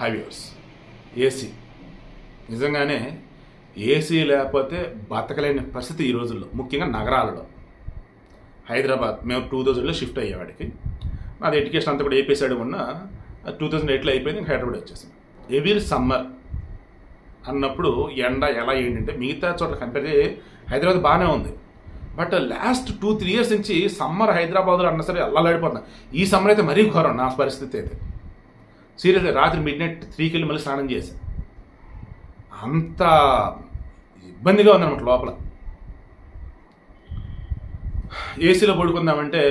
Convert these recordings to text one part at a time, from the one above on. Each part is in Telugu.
హైవేస్. ఏసీ. నిజంగానే ఏసీ లేకపోతే బతకలేని పరిస్థితి ఈ రోజుల్లో ముఖ్యంగా నగరాలలో. హైదరాబాద్ మేము టూ థౌజండ్లో షిఫ్ట్ అయ్యేవాడికి. నాది ఎడ్యుకేషన్ అంతా కూడా ఏపీ సైడ్ ఉన్న టూ థౌజండ్ ఎయిట్లో అయిపోయింది హైదరాబాద్ వచ్చేసింది ఎవ్రీ సమ్మర్ అన్నప్పుడు ఎండ ఎలా ఏంటంటే మిగతా చోట్ల కంపేర్ చేసి హైదరాబాద్ బాగానే ఉంది. But last two three years నుంచి సమ్మర్ హైదరాబాద్లో అన్న సరే అల్లాడిపోతున్నా. ఈ సమ్మర్ అయితే మరీ ఘోరం నా పరిస్థితి అయితే. సీరియస్గా రాత్రి మిడ్ నైట్ త్రీకి వెళ్ళి మళ్ళీ స్నానం చేశాను అంత ఇబ్బందిగా ఉందన్నమాట లోపల. ఏసీలో పడుకుందామంటే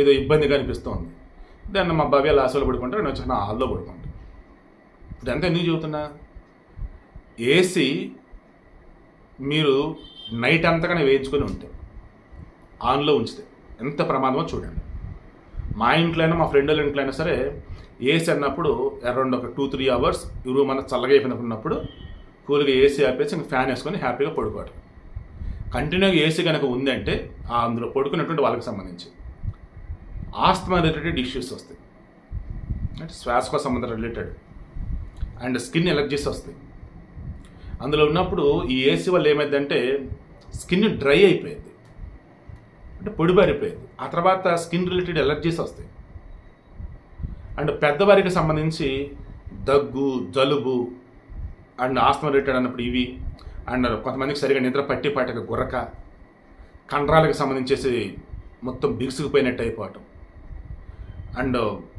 ఏదో ఇబ్బందిగా అనిపిస్తోంది. దాన్ని మా భవ్య లాసోలో పడుకుంటే నేను వచ్చిన హాల్లో పడుకుంటాను ఎంత ఎందుకు చెబుతున్నా? ఏసీ మీరు నైట్ అంతగానే వేయించుకొని ఉంటే ఆన్లో ఉంచితే ఎంత ప్రమాదమో చూడండి. మా ఇంట్లో అయినా మా ఫ్రెండ్ వాళ్ళ ఇంట్లో అయినా సరే ఏసీ అన్నప్పుడు అరౌండ్ ఒక టూ త్రీ అవర్స్ ఈ రూమ్ అన్న చల్లగా అయిపోయినప్పుడు కూల్గా ఏసీ ఆపేసి ఇంకా ఫ్యాన్ వేసుకొని హ్యాపీగా పడుకోవటం కంటిన్యూగా ఏసీ కనుక ఉందంటే ఆ అందులో పడుకున్నటువంటి వాళ్ళకి సంబంధించి ఆస్తమా రిలేటెడ్ ఇష్యూస్ వస్తాయి. అంటే శ్వాసకో సంబంధం రిలేటెడ్. అండ్ స్కిన్ ఎలర్జీస్ వస్తాయి. అందులో ఉన్నప్పుడు ఈ ఏసీ వల్ల ఏమైందంటే స్కిన్ డ్రై అయిపోయింది. అంటే పొడిబారిపోయింది ఆ తర్వాత స్కిన్ రిలేటెడ్ ఎలర్జీస్ వస్తాయి. అండ్ పెద్దవారికి సంబంధించి దగ్గు జలుబు అండ్ ఆస్తమా రిలేటెడ్ అన్నప్పుడు ఇవి అండ్ కొంతమందికి సరిగా నిద్ర పట్టి పట్టక గురక కండరాలకు సంబంధించేసి మొత్తం బిగుసుకుపోయినట్టు అయిపోవటం. అండ్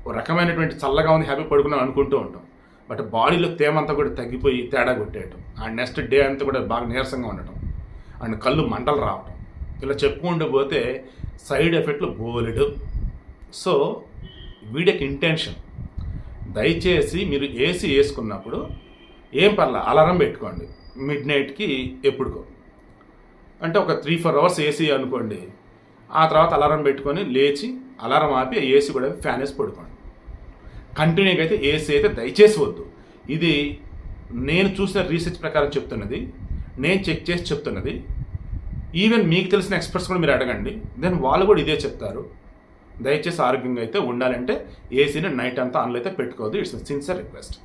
ఒక రకమైనటువంటి చల్లగా ఉంది హ్యాపీ పడుకున్నాం అనుకుంటూ ఉంటాం. బట్ బాడీలో తేమ అంతా కూడా తగ్గిపోయి తేడా కొట్టేయటం. అండ్ నెక్స్ట్ డే అంతా కూడా బాగా నీరసంగా ఉండటం. అండ్ కళ్ళు మంటలు రావటం. ఇలా చెప్పుకుంటూ పోతే సైడ్ ఎఫెక్ట్లు బోలెడు. సో వీడియోకి ఇంటెన్షన్. దయచేసి మీరు ఏసీ వేసుకున్నప్పుడు ఏం పర్లా అలారం పెట్టుకోండి. మిడ్ నైట్కి ఎప్పుడుకో. అంటే ఒక త్రీ ఫోర్ అవర్స్ ఏసీ అనుకోండి. ఆ తర్వాత అలారం పెట్టుకొని లేచి అలారం ఆపి ఏసీ కూడా ఫ్యాన్ వేసి పడుకోండి. కంటిన్యూగా అయితే ఏసీ అయితే దయచేసి వద్దు. ఇది నేను చూసిన రీసెర్చ్ ప్రకారం చెప్తున్నది. నేను చెక్ చేసి చెప్తున్నది. ఈవెన్ మీకు తెలిసిన ఎక్స్పర్ట్స్ కూడా మీరు అడగండి. దెన్ వాళ్ళు కూడా ఇదే చెప్తారు. దయచేసి ఆరోగ్యంగా అయితే ఉండాలంటే ఏసీని నైట్ అంతా ఆన్లో అయితే పెట్టుకోవద్దు. It's sincere request